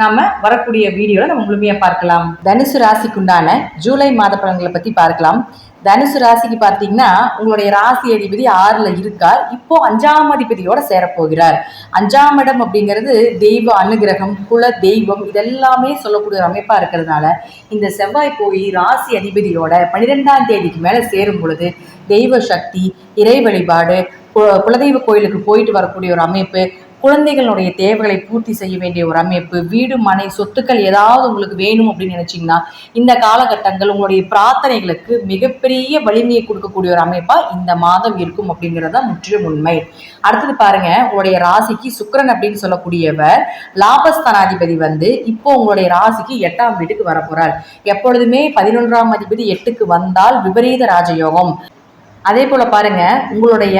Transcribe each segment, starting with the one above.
நாம வரக்கூடிய வீடியோல நம்ம முழுமையா பார்க்கலாம். தனுசு ராசிக்குண்டான ஜூலை மாத பலன்களை பத்தி பார்க்கலாம். தனுசு ராசிக்கு பார்த்தீங்கன்னா உங்களுடைய ராசி அதிபதி ஆறுல இருக்கார். இப்போ அஞ்சாம் அதிபதியோட சேரப்போகிறார். அஞ்சாம் இடம் அப்படிங்கிறது தெய்வ அனுகிரகம் குல தெய்வம் இதெல்லாமே சொல்லக்கூடிய ஒரு அமைப்பா இருக்கிறதுனால இந்த செவ்வாய் போய் ராசி அதிபதியோட பன்னிரெண்டாம் தேதிக்கு மேல சேரும் பொழுது தெய்வ சக்தி இறை வழிபாடு குலதெய்வ கோயிலுக்கு போயிட்டு வரக்கூடிய ஒரு அமைப்பு குழந்தைகளுடைய தேவைகளை பூர்த்தி செய்ய வேண்டிய ஒரு அமைப்பு வீடு மனை சொத்துக்கள் ஏதாவது உங்களுக்கு வேணும் அப்படின்னு நினைச்சீங்கன்னா இந்த காலகட்டங்கள் உங்களுடைய பிரார்த்தனைகளுக்கு மிகப்பெரிய வலிமையை கொடுக்கக்கூடிய ஒரு அமைப்பா இந்த மாதம் இருக்கும் அப்படிங்கிறது தான் முற்றிலும் உண்மை. அடுத்தது பாருங்க உங்களுடைய ராசிக்கு சுக்கிரன் அப்படின்னு சொல்லக்கூடியவர் லாபஸ்தானாதிபதி வந்து இப்போ உங்களுடைய ராசிக்கு எட்டாம் வீட்டுக்கு வரப்போறார். எப்பொழுதுமே பதினொன்றாம் அதிபதி எட்டுக்கு வந்தால் விபரீத ராஜயோகம். அதே போல பாருங்க உங்களுடைய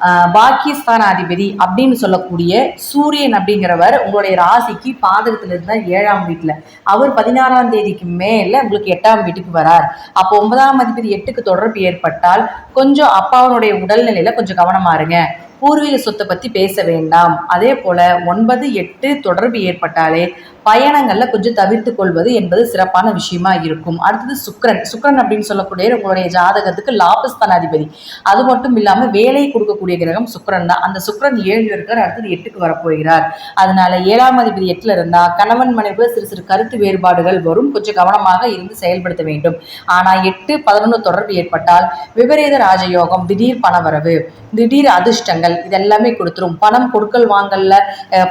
பாகிஸ்தான் பாக்கியஸ்தானாதிபதி அப்படின்னு சொல்லக்கூடிய சூரியன் அப்படிங்கிறவர் உங்களுடைய ராசிக்கு பாதகத்துல இருந்தால் ஏழாம் வீட்டுல. அவர் பதினாறாம் தேதிக்கு மேல உங்களுக்கு எட்டாம் வீட்டுக்கு வரார். அப்போ ஒன்பதாம் அதிபதி எட்டுக்கு தொடர்பு ஏற்பட்டால் கொஞ்சம் அப்பாவனுடைய உடல்நிலையில கொஞ்சம் கவனமா இருங்க. பூர்வீக சொத்தை பத்தி பேச வேண்டாம். அதே போல ஒன்பது எட்டு தொடர்பு ஏற்பட்டாலே பயணங்கள்ல கொஞ்சம் தவிர்த்து கொள்வது என்பது சிறப்பான விஷயமா இருக்கும். அடுத்தது சுக்ரன் சுக்ரன் அப்படின்னு சொல்லக்கூடிய உங்களுடைய ஜாதகத்துக்கு லாபஸ்தானாதிபதி அது மட்டும் இல்லாம வேலை கொடுக்கக்கூடிய கிரகம் சுக்ரன் தான். அந்த சுக்ரன் ஏழு இருக்கார் அடுத்தது எட்டுக்கு வரப்போகிறார். அதனால ஏழாம் அதிபதி எட்டுல இருந்தா கணவன் மனைவிக்குள்ள சிறு சிறு கருத்து வேறுபாடுகள் வரும். கொஞ்சம் கவனமாக இருந்து செயல்படுத்த வேண்டும். ஆனா எட்டு பதினொன்று தொடர்பு ஏற்பட்டால் விபரீத ராஜயோகம் திடீர் பணவரவு திடீர் அதிர்ஷ்டங்கள் இதெல்லாமே கொடுத்துரும். பணம் கொடுக்கல் வாங்கல்ல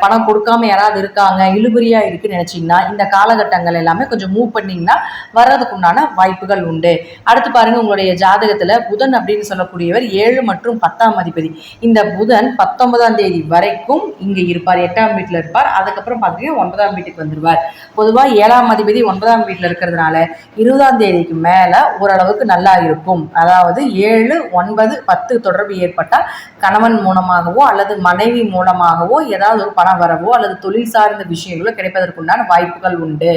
பணம் கொடுக்காம யாராவது இருக்காங்க இழுபறியா இருக்குன்னு நினைச்சீங்கன்னா இந்த காலகட்டங்கள் எல்லாமே கொஞ்சம் மூவ் பண்ணீங்கன்னா வர்றதுக்கு உண்டான வாய்ப்புகள் உண்டு. அடுத்து பாருங்க உங்களுடைய ஜாதகத்துல புதன் அப்படின்னு சொல்லக்கூடியவர் ஏழு மற்றும் பத்தாம் அதிபதி. இந்த புதன் பத்தொன்பதாம் தேதி வரைக்கும் இங்க இருப்பார் எட்டாம் வீட்டுல இருப்பார். அதுக்கப்புறம் பார்த்தீங்கன்னா ஒன்பதாம் வீட்டுக்கு வந்துருவார். பொதுவா ஏழாம் அதிபதி ஒன்பதாம் வீட்டுல இருக்கிறதுனால இருபதாம் தேதிக்கு மேல ஓரளவுக்கு நல்லா இருக்கும். அதாவது ஏழு ஒன்பது பத்து தொடர்பு ஏற்பட்டால் கணவன் மூலமாகவோ அல்லது மனைவி மூலமாகவோ ஏதாவது ஒரு பணம் வரவோ அல்லது தொழில் சார்ந்த விஷயங்களோ கிடைப்பதற்குண்டான வாய்ப்புகள் உண்டு.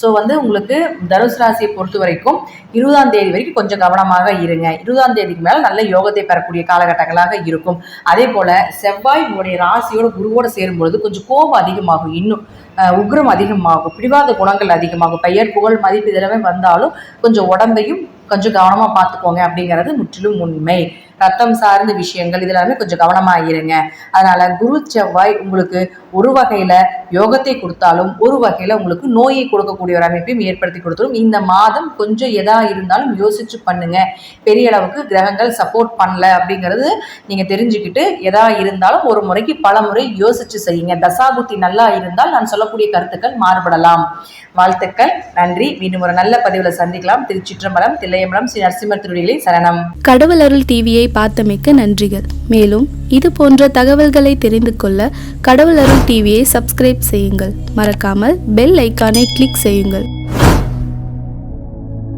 ஸோ வந்து உங்களுக்கு தனுசு ராசியை பொறுத்த வரைக்கும் இருபதாம் தேதி வரைக்கும் கொஞ்சம் கவனமாக இருங்க. இருபதாம் தேதிக்கு மேல நல்ல யோகத்தை பெறக்கூடிய காலகட்டங்களாக இருக்கும். அதே போல செவ்வாய் உங்களுடைய ராசியோட குருவோட சேரும் பொழுது கொஞ்சம் கோபம் அதிகமாகும். இன்னும் உக்ரம் அதிகமாகும். பிடிவாத குணங்கள் அதிகமாகும். பெயர் புகழ் மதிப்பு இதெல்லாமே வந்தாலும் கொஞ்சம் உடம்பையும் கொஞ்சம் கவனமா பார்த்துக்கோங்க அப்படிங்கிறது முற்றிலும் உண்மை. ரத்தம் சார்ந்த விஷயங்கள் இதெல்லாமே கொஞ்சம் கவனமா இருங்க. அதனால குரு செவ்வாய் உங்களுக்கு ஒரு வகையில யோகத்தை கொடுத்தாலும் ஒரு வகையில உங்களுக்கு நோயை கொடுக்கக்கூடிய ஒரு அமைப்பையும் ஏற்படுத்தி கொடுத்துரும். இந்த மாதம் கொஞ்சம் எதா இருந்தாலும் யோசிச்சு பண்ணுங்க. பெரிய அளவுக்கு கிரகங்கள் சப்போர்ட் பண்ணல அப்படிங்கிறது நீங்க தெரிஞ்சுக்கிட்டு எதா இருந்தாலும் ஒரு முறைக்கு பல முறை யோசிச்சு செய்யுங்க. தசாபுத்தி நல்லா இருந்தால் நான் சொல்லக்கூடிய கருத்துக்கள் மாறுபடலாம். வாழ்த்துக்கள் நன்றி. மீண்டும் ஒரு நல்ல பதிவுல சந்திக்கலாம். திருச்சிற்றம்பலம் தில்லையம்பலம் ஸ்ரீ நரசிம்மர் திருடிகளை சரணம். கடவுள் அருள் டிவியை பார்த்தமைக்க நன்றிகள். மேலும் இது போன்ற தகவல்களை தெரிந்து கொள்ள கடவுள் அருள் டிவியை சப்ஸ்கிரைப் செய்யுங்கள். மறக்காமல் பெல் ஐக்கானை கிளிக் செய்யுங்கள்.